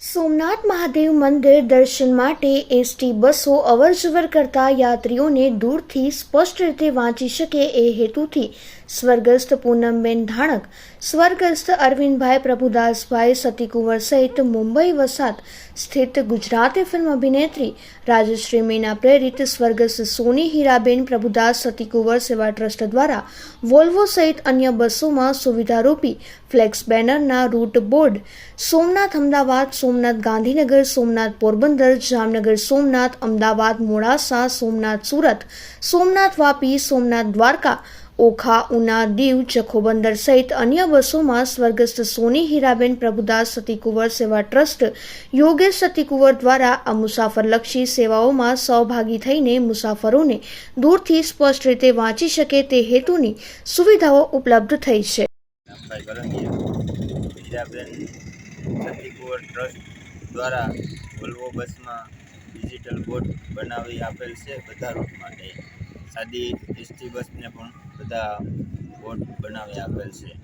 સોમનાથ મહાદેવ મંદિર દર્શન માટે એસટી બસો અવરજવર કરતા યાત્રીઓને દૂરથી સ્પષ્ટ રીતે વાંચી શકે એ હેતુથી સ્વર્ગસ્થ પૂનમબેન ધાણક, સ્વર્ગસ્થ અરવિંદભાઈ પ્રભુદાસભાઈ સતીકુંવર સહિત મુંબઈ વસાત સ્થિત ગુજરાતી ફિલ્મ અભિનેત્રી રાજશ્રી મીના પ્રેરિત સ્વર્ગસ્થ સોની હીરાબેન પ્રભુદાસ સતીકુંવર સેવા ટ્રસ્ટ દ્વારા વોલ્વો સહિત અન્ય બસોમાં સુવિધારૂપી ફ્લેક્સ બેનરના રૂટ બોર્ડ, સોમનાથ અમદાવાદ સોમનાથ ગાંધીનગર, સોમનાથ પોરબંદર, જામનગર, સોમનાથ, અમદાવાદ, મોડાસા, સોમનાથ સુરત, સોમનાથ વાપી, સોમનાથ દ્વારકા, ઓખા, ઉના, દીવ, જખોબંદર સહિત અન્ય બસોમાં સ્વર્ગસ્થ સોની હીરાબેન પ્રભુદાસ સતીકુંવર સેવા ટ્રસ્ટ, યોગેશ સતીકુંવર દ્વારા આ મુસાફરલક્ષી સેવાઓમાં સહભાગી થઈને મુસાફરોને દૂરથી સ્પષ્ટ રીતે વાંચી શકે તે હેતુની સુવિધાઓ ઉપલબ્ધ થઈ છે. સતીકુંવર ટ્રસ્ટ દ્વારા વોલ્વો બસમાં ડિજિટલ બોર્ડ બનાવી આપેલ છે બધા રૂટ માટે. સાદી એસટી બસને પણ બધા બોર્ડ બનાવી આપેલ છે.